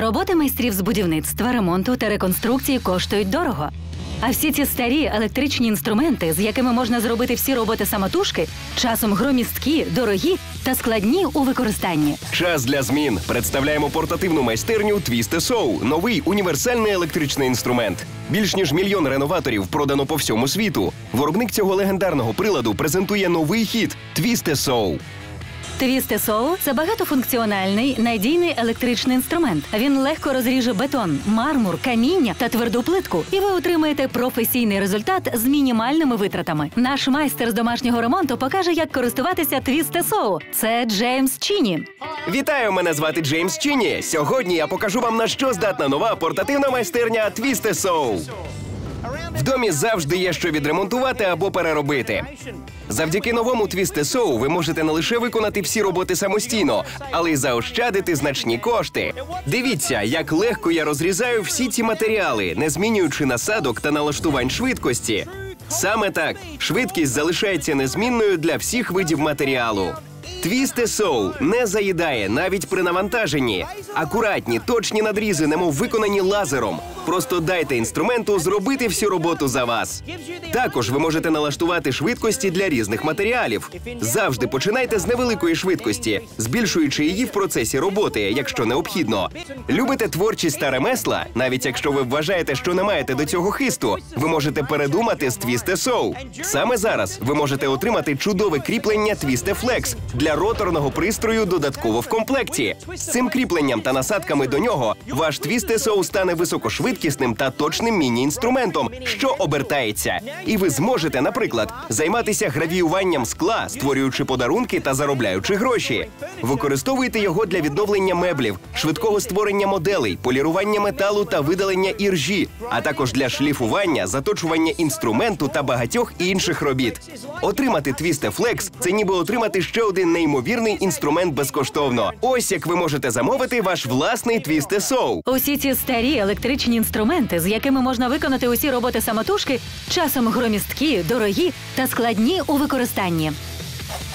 Роботи майстрів з будівництва, ремонту та реконструкції коштують дорого. А всі ці старі електричні інструменти, з якими можна зробити всі роботи самотужки, часом громісткі, дорогі та складні у використанні. Час для змін. Представляємо портативну майстерню Twist Soul – новий універсальний електричний інструмент. Більш ніж мільйон реноваторів продано по всьому світу. Виробник цього легендарного приладу презентує новий хіт Twist Soul. Твісте Соу це багатофункціональний надійний електричний інструмент. Він легко розріже бетон, мармур, каміння та тверду плитку, і ви отримаєте професійний результат з мінімальними витратами. Наш майстер з домашнього ремонту покаже, як користуватися Твісте Соу. Це Джеймс Чіні. Вітаю, мене звати Джеймс Чіні. Сьогодні я покажу вам на що здатна нова портативна майстерня Twist Soul. В домі завжди є що відремонтувати або переробити. Завдяки новому Soul ви можете не лише виконати всі роботи самостійно, але й заощадити значні кошти. Дивіться, як легко я розрізаю всі ці матеріали, не змінюючи насадок та налаштувань швидкості. Саме так швидкість залишається незмінною для всіх видів матеріалу. Твісте Соу не заїдає навіть при навантаженні. Акуратні, точні надрізи, немов виконані лазером. Просто дайте інструменту зробити всю роботу за вас. Також ви можете налаштувати швидкості для різних матеріалів. Завжди починайте з невеликої швидкості, збільшуючи її в процесі роботи, якщо необхідно. Любите творчість та ремесла, навіть якщо ви вважаєте, що не маєте до цього хисту, ви можете передумати з Твісте Соу. Саме зараз ви можете отримати чудове кріплення Твісте Флекс для роторного пристрою додатково в комплекті. З цим кріпленням та насадками до нього ваш Твісте Соу стане високошвидкісним та точним міні-інструментом, що обертається. І ви зможете, наприклад, займатися гравіюванням скла, створюючи подарунки та заробляючи гроші. Використовуйте його для відновлення меблів, швидкого створення моделей, полірування металу та видалення іржі, а також для шліфування, заточування інструменту та багатьох інших робіт. Отримати Твісте Флекс це ніби отримати ще один неймовірний інструмент безкоштовно. Ось як ви можете замовити ваш власний Твісте Соу. Усі ці старі електричні інструменти, з якими можна виконати усі роботи самотужки, часом громісткі, дорогі та складні у використанні.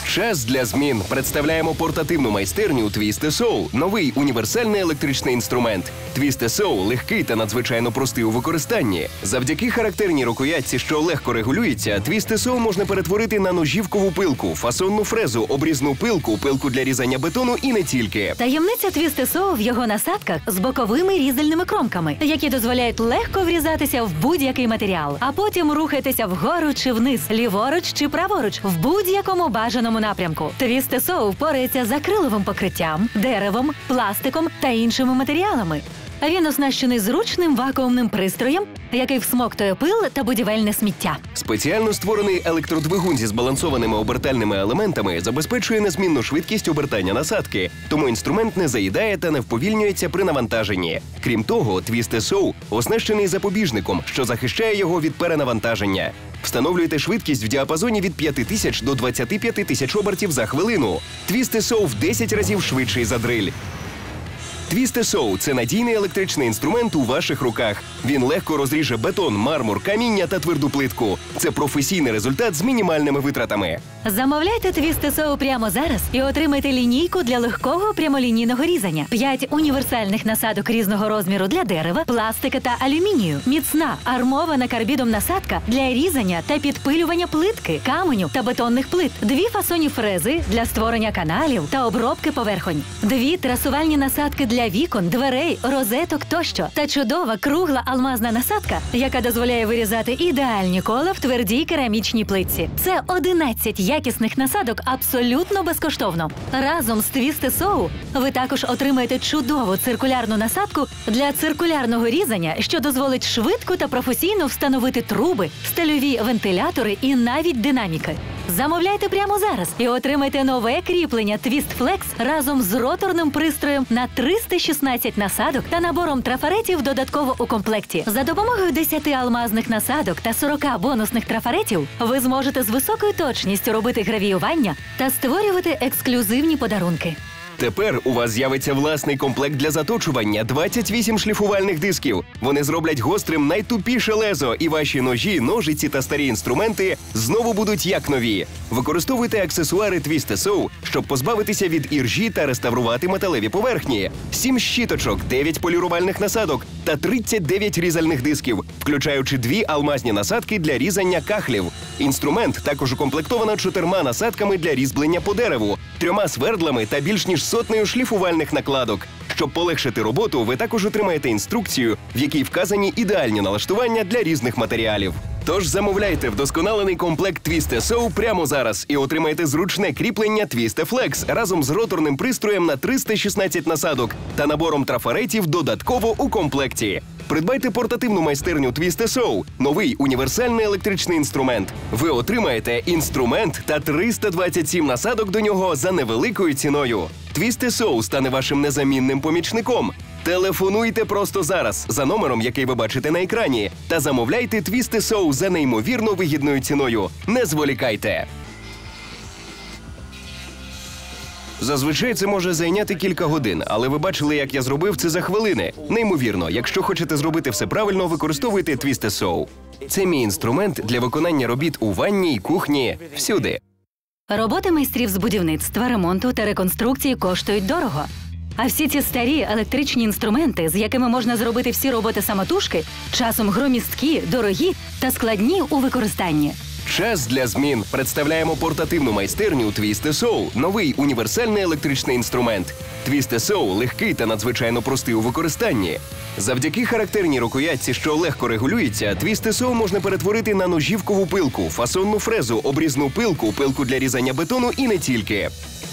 Час для змін. Представляємо портативну майстерню Twist Soul – новий універсальний електричний інструмент. Twist Soul – легкий та надзвичайно простий у використанні. Завдяки характерній рукоятці, що легко регулюється, Twist Soul можна перетворити на ножівкову пилку, фасонну фрезу, обрізну пилку, пилку для різання бетону і не тільки. Таємниця Твісте Соу в його насадках з боковими різальними кромками, які дозволяють легко врізатися в будь-який матеріал, а потім рухатися вгору чи вниз, ліворуч чи праворуч, в будь-якому бажаному напрямку. Твісте Соу впорається з акриловим покриттям, деревом, пластиком та іншими матеріалами. Він оснащений зручним вакуумним пристроєм, який всмоктує пил та будівельне сміття. Спеціально створений електродвигун зі збалансованими обертальними елементами забезпечує незмінну швидкість обертання насадки, тому інструмент не заїдає та не вповільнюється при навантаженні. Крім того, Twist Soul оснащений запобіжником, що захищає його від перенавантаження. Встановлюйте швидкість в діапазоні від 5 тисяч до 25 тисяч обертів за хвилину. Твісти сов в 10 разів швидший за дриль. Твісте Соу це надійний електричний інструмент у ваших руках. Він легко розріже бетон, мармур, каміння та тверду плитку. Це професійний результат з мінімальними витратами. Замовляйте Твісте Соу прямо зараз і отримайте лінійку для легкого прямолінійного різання. П'ять універсальних насадок різного розміру для дерева, пластика та алюмінію. Міцна армована карбідом насадка для різання та підпилювання плитки, каменю та бетонних плит. Дві фасоні фрези для створення каналів та обробки поверхонь. Дві трасувальні насадки для вікон, дверей, розеток тощо. Та чудова кругла алмазна насадка, яка дозволяє вирізати ідеальні кола в твердій керамічній плитці. Це 11 якісних насадок абсолютно безкоштовно. Разом з Твісте Соу ви також отримаєте чудову циркулярну насадку для циркулярного різання, що дозволить швидко та професійно встановити труби, стильові вентилятори і навіть динаміки. Замовляйте прямо зараз і отримайте нове кріплення Twist Flex разом з роторним пристроєм на 316 насадок та набором трафаретів додатково у комплекті. За допомогою 10 алмазних насадок та 40 бонусних трафаретів ви зможете з високою точністю робити гравіювання та створювати ексклюзивні подарунки. Тепер у вас з'явиться власний комплект для заточування 28 шліфувальних дисків. Вони зроблять гострим найтупіше лезо, і ваші ножі, ножиці та старі інструменти знову будуть як нові. Використовуйте аксесуари Twist Sew, щоб позбавитися від іржі та реставрувати металеві поверхні. 7 щіточок, 9 полірувальних насадок та 39 різальних дисків, включаючи дві алмазні насадки для різання кахлів. Інструмент також укомплектовано чотирма насадками для різьблення по дереву, трьома свердлами та більш ніж сотнею шліфувальних накладок. Щоб полегшити роботу, ви також отримаєте інструкцію, в якій вказані ідеальні налаштування для різних матеріалів. Тож замовляйте вдосконалений комплект Twiste Sew прямо зараз і отримайте зручне кріплення Twiste Flex разом з роторним пристроєм на 316 насадок та набором трафаретів додатково у комплекті. Придбайте портативну майстерню Twiste Sew – новий універсальний електричний інструмент. Ви отримаєте інструмент та 327 насадок до нього за невеликою ціною. Twiste Sew стане вашим незамінним помічником. Телефонуйте просто зараз за номером, який ви бачите на екрані, та замовляйте Twiste Sew за неймовірно вигідною ціною. Не зволікайте. Зазвичай це може зайняти кілька годин, але ви бачили, як я зробив це за хвилини. Неймовірно, якщо хочете зробити все правильно, використовуйте Twiste Sew. Це мій інструмент для виконання робіт у ванні, кухні, всюди. Роботи майстрів з будівництва, ремонту та реконструкції коштують дорого. А всі ці старі електричні інструменти, з якими можна зробити всі роботи самотужки, часом громісткі, дорогі та складні у використанні. Час для змін. Представляємо портативну майстерню Twiste Соу, – новий універсальний електричний інструмент. Twiste Соу – легкий та надзвичайно простий у використанні. Завдяки характерній рукоятці, що легко регулюється, Twiste Соу можна перетворити на ножівкову пилку, фасонну фрезу, обрізну пилку, пилку для різання бетону і не тільки.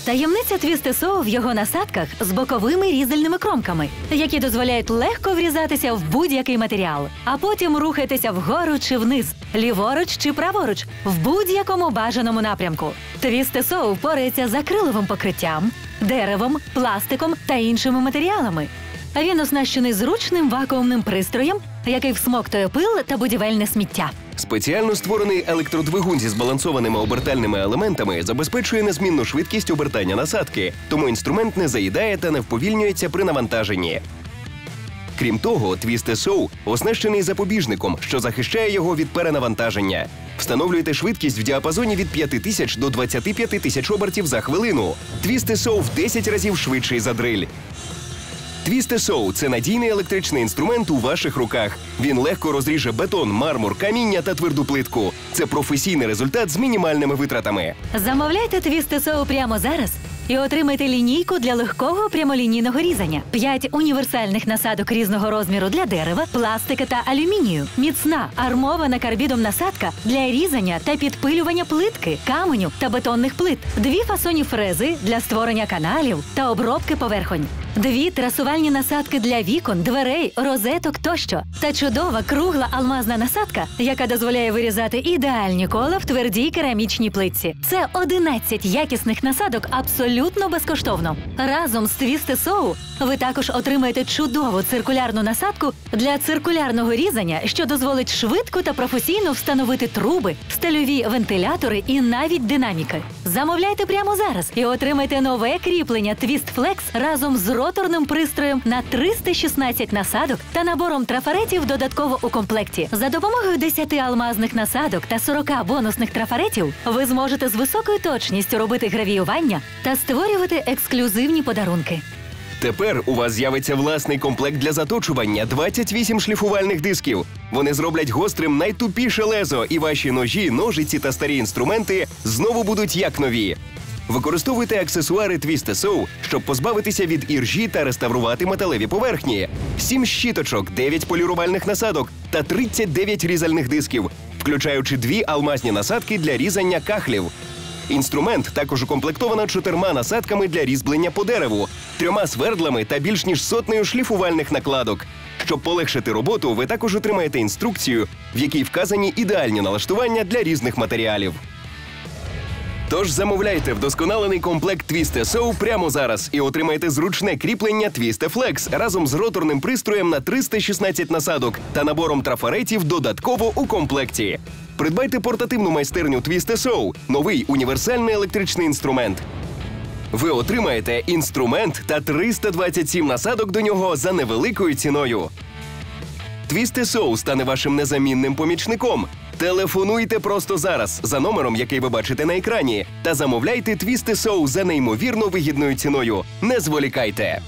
Таємниця твістесоу в його насадках з боковими різальними кромками, які дозволяють легко врізатися в будь-який матеріал, а потім рухатися вгору чи вниз, ліворуч чи праворуч, в будь-якому бажаному напрямку. Твістесоу впорається з акриловим покриттям, деревом, пластиком та іншими матеріалами. Він оснащений зручним вакуумним пристроєм, який всмоктує пил та будівельне сміття. Спеціально створений електродвигун зі збалансованими обертальними елементами забезпечує незмінну швидкість обертання насадки, тому інструмент не заїдає та не вповільнюється при навантаженні. Крім того, Twiste Sew оснащений запобіжником, що захищає його від перенавантаження. Встановлюйте швидкість в діапазоні від 5 тисяч до 25 тисяч обертів за хвилину. Twiste Sew в 10 разів швидший за дриль. Twiste Sew – це надійний електричний інструмент у ваших руках. Він легко розріже бетон, мармур, каміння та тверду плитку. Це професійний результат з мінімальними витратами. Замовляйте твістесоу прямо зараз і отримайте лінійку для легкого прямолінійного різання, п'ять універсальних насадок різного розміру для дерева, пластика та алюмінію, міцна армована карбідом насадка для різання та підпилювання плитки, каменю та бетонних плит, дві фасоні фрези для створення каналів та обробки поверхонь. Дві трасувальні насадки для вікон, дверей, розеток тощо та чудова кругла алмазна насадка, яка дозволяє вирізати ідеальні кола в твердій керамічній плитці. Це 11 якісних насадок абсолютно безкоштовно. Разом з Твісте Соу ви також отримаєте чудову циркулярну насадку для циркулярного різання, що дозволить швидко та професійно встановити труби, стильові вентилятори і навіть динаміки. Замовляйте прямо зараз і отримайте нове кріплення Twist Flex разом з роторним пристроєм на 316 насадок та набором трафаретів додатково у комплекті. За допомогою 10 алмазних насадок та 40 бонусних трафаретів ви зможете з високою точністю робити гравіювання та створювати ексклюзивні подарунки. Тепер у вас з'явиться власний комплект для заточування 28 шліфувальних дисків. Вони зроблять гострим найтупіше лезо, і ваші ножі, ножиці та старі інструменти знову будуть як нові. Використовуйте аксесуари Twiste Sew, щоб позбавитися від іржі та реставрувати металеві поверхні. Сім щіточок, 9 полірувальних насадок та 39 різальних дисків, включаючи дві алмазні насадки для різання кахлів. Інструмент також укомплектовано чотирма насадками для різьблення по дереву, трьома свердлами та більш ніж сотнею шліфувальних накладок. Щоб полегшити роботу, ви також отримаєте інструкцію, в якій вказані ідеальні налаштування для різних матеріалів. Тож замовляйте вдосконалений комплект Twiste Sew прямо зараз і отримайте зручне кріплення Twiste Flex разом з роторним пристроєм на 316 насадок та набором трафаретів додатково у комплекті. Придбайте портативну майстерню Twiste Sew – новий універсальний електричний інструмент. Ви отримаєте інструмент та 327 насадок до нього за невеликою ціною. Твістесоу стане вашим незамінним помічником. Телефонуйте просто зараз за номером, який ви бачите на екрані, та замовляйте Твістесоу за неймовірно вигідною ціною. Не зволікайте.